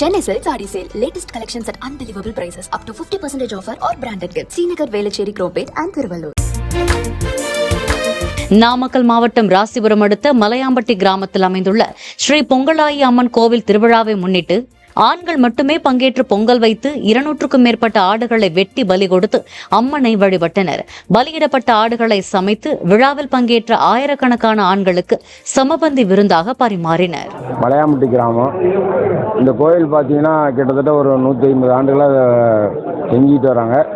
Chennai Silk Saree Sale. Latest collections at unbelievable prices. Up to 50% offer or branded gifts. Srinagar, Velachery, Cropate and Thiruvallur Namakkal மாவட்டம் ராசிபுரம் அடுத்த மலையாம்பட்டி கிராமத்தில் அமைந்துள்ள ஸ்ரீ பொங்கலாயி அம்மன் கோவில் திருவிழாவை முன்னிட்டு ஆண்கள் மட்டுமே பங்கேற்று பொங்கல் வைத்து இருநூற்றுக்கும் மேற்பட்ட ஆடுகளை வெட்டி பலி கொடுத்து அம்மனை வழிபட்டனர் பலியிடப்பட்ட ஆடுகளை சமைத்து விழாவில் பங்கேற்ற ஆயிரக்கணக்கான ஆண்களுக்கு சமபந்தி விருந்தாக பரிமாறினர் மலையாம்பட்டி கிராமம். இந்த கோயில் பார்த்தீங்கன்னா கிட்டத்தட்ட ஒரு நூற்றி ஐம்பது ஆண்டுகளாக செஞ்சுட்டு வராங்க.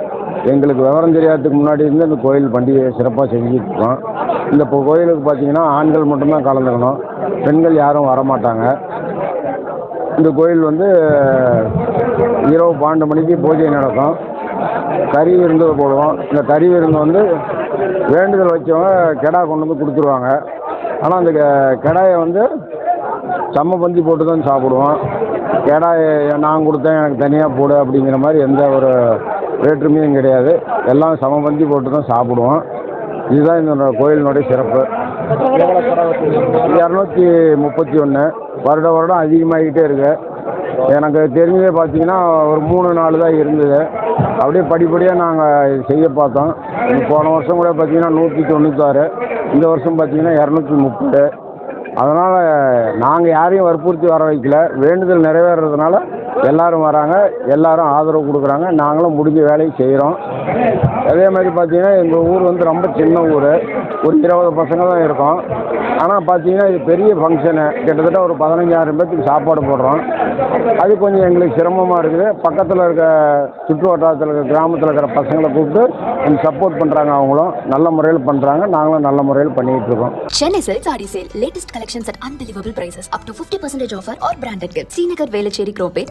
எங்களுக்கு விவரம் தெரியாததுக்கு முன்னாடி இருந்து இந்த கோயில் பண்டிகையை சிறப்பாக செஞ்சுட்டு இருக்கோம். இந்த கோயிலுக்கு பார்த்தீங்கன்னா ஆண்கள் மட்டும்தான் கலந்துக்கணும். பெண்கள் யாரும் வரமாட்டாங்க. இந்த கோயில் வந்து இரவு பன்னெண்டு மணிக்கு பூஜை நடக்கும். கறி விருந்து போடுவோம். இந்த கறி விருந்து வந்து வேண்டுதல் வச்சவங்க கெடா கொண்டு வந்து கொடுத்துருவாங்க. ஆனால் அந்த கெ- கெடாயை வந்து செம்ம பந்தி போட்டு தான் சாப்பிடுவோம். ஏடா நான் கொடுத்தேன் எனக்கு தனியாக போடு அப்படிங்கிற மாதிரி எந்த ஒரு வேற்றுமையும் கிடையாது. எல்லாம் சம பந்தி போட்டு தான் சாப்பிடுவோம். இதுதான் இந்த கோயிலினுடைய சிறப்பு. இரநூத்தி முப்பத்தி ஒன்று வருட வருடம் அதிகமாகிக்கிட்டே இருக்கு. எனக்கு தெரிஞ்சதே பார்த்தீங்கன்னா ஒரு மூணு நாள் தான் இருந்தது. அப்படியே படிப்படியாக நாங்கள் செய்ய பார்த்தோம். போன வருஷம் கூட பார்த்தீங்கன்னா நூற்றி தொண்ணூத்தாறு. இந்த வருஷம் பார்த்தீங்கன்னா இரநூத்தி முப்பது. அதனால் நாங்கள் யாரையும் வற்புறுத்தி வர வைக்கல. வேண்டுதல் நிறைவேறதுனால எல்லாரும் வராங்க எல்லாரும் ஆதரவு கொடுக்குறாங்க. நாங்களும் முடிஞ்ச வேலையை செய்கிறோம் அதே மாதிரி பார்த்தீங்கன்னா எங்கள் ஊர் வந்து ரொம்ப சின்ன ஊர். ஒரு இருபது பசங்க தான் இருக்கோம். ஆனால் பார்த்தீங்கன்னா இது பெரிய ஃபங்க்ஷனு கிட்டத்தட்ட ஒரு பதினஞ்சாயிரம் பேர்த்துக்கு சாப்பாடு போடுறோம். அது கொஞ்சம் எங்களுக்கு சிரமமாக இருக்குது. பக்கத்தில் இருக்க சுற்று வட்டாரத்தில் இருக்க கிராமத்தில் இருக்கிற பசங்களை கூப்பிட்டு கொஞ்சம் சப்போர்ட் பண்ணுறாங்க அவங்களும். நல்ல முறையில் பண்ணுறாங்க நாங்களும் நல்ல முறையில் பண்ணிகிட்டு இருக்கோம். Chennai Silk Saree Sale. Latest collections at unbelievable prices. Up to 50% offer or branded gifts. Srinagar, Velachery, Cropate